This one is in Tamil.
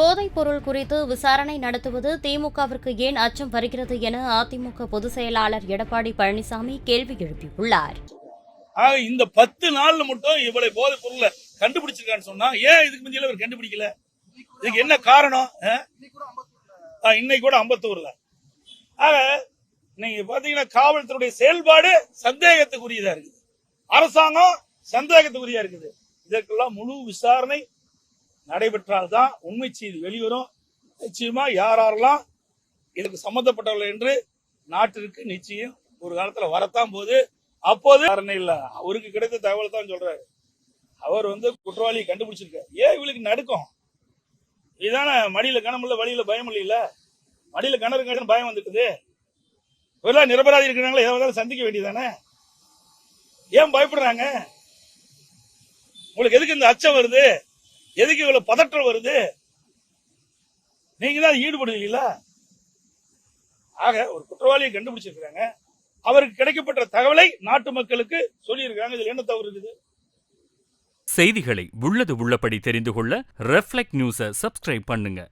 போதைப் பொருள் குறித்து விசாரணை நடத்துவது திமுகவிற்கு ஏன் அச்சம் வருகிறது என அதிமுக பொதுச் செயலாளர் எடப்பாடி பழனிசாமி கேள்வி எழுப்பியுள்ளார். இந்த பத்து நாள்ல மட்டும் இவ்வளவு போதைப் பொருளை கண்டுபிடிச்சிருக்கான்னு சொன்னா ஏன் இதுக்கு முந்தையில அவர் கண்டுபிடிக்கல? இதுக்கு என்ன காரணம்? இன்னைக்கு கூட அம்பத்தூர்ல. ஆக நீங்க பாத்தீங்கன்னா காவல்துறையுடைய செயல்பாடு சந்தேகத்துக்குரியதா இருக்குது. அரசாங்கம் சந்தேகத்துக்குரியா இருக்குது. இதற்கெல்லாம் முழு விசாரணை நடைபெற்றால்தான் உண்மை செய்தி வெளிவரும். நிச்சயமா யார் யாரெல்லாம் இதுக்கு சம்பந்தப்பட்டவர்கள் என்று நாட்டிற்கு நிச்சயம் ஒரு காலத்துல வரத்தான் போது அப்போது இல்ல. அவருக்கு கிடைத்த தகவல் தான் சொல்றாரு. அவர் வந்து குற்றவாளியை கண்டுபிடிச்சிருக்காரு. ஏன் இவளுக்கு நடுக்கும்? இதுதானே மடியில கணமில்ல வழியில பயம் இல்லையில மடியில கிணறு கிணறு பயம் வந்துட்டுது இவரெல்லாம் நிரபராதி இருக்கிறாங்களா ஏதாவது சந்திக்க வேண்டியதானே ஏன் பயப்படுறாங்க? உங்களுக்கு எதுக்கு இந்த அச்சம் வருது? எதுக்கு இவ்வளவு பதற்றம் வருது? நீங்க தான் ஈடுபடுவீங்களா ஆக ஒரு குற்றவாளியை கண்டுபிடிச்சிருக்கிறாங்க. அவருக்கு கிடைக்கப்பட்ட தகவலை நாட்டு மக்களுக்கு சொல்லியிருக்காங்க இதுல என்ன தவறு இருக்குது? செய்திகளை உள்ளது உள்ளபடி தெரிந்து கொள்ள ரெஃப்ளெக்ட் நியூஸை சப்ஸ்கிரைப் பண்ணுங்க.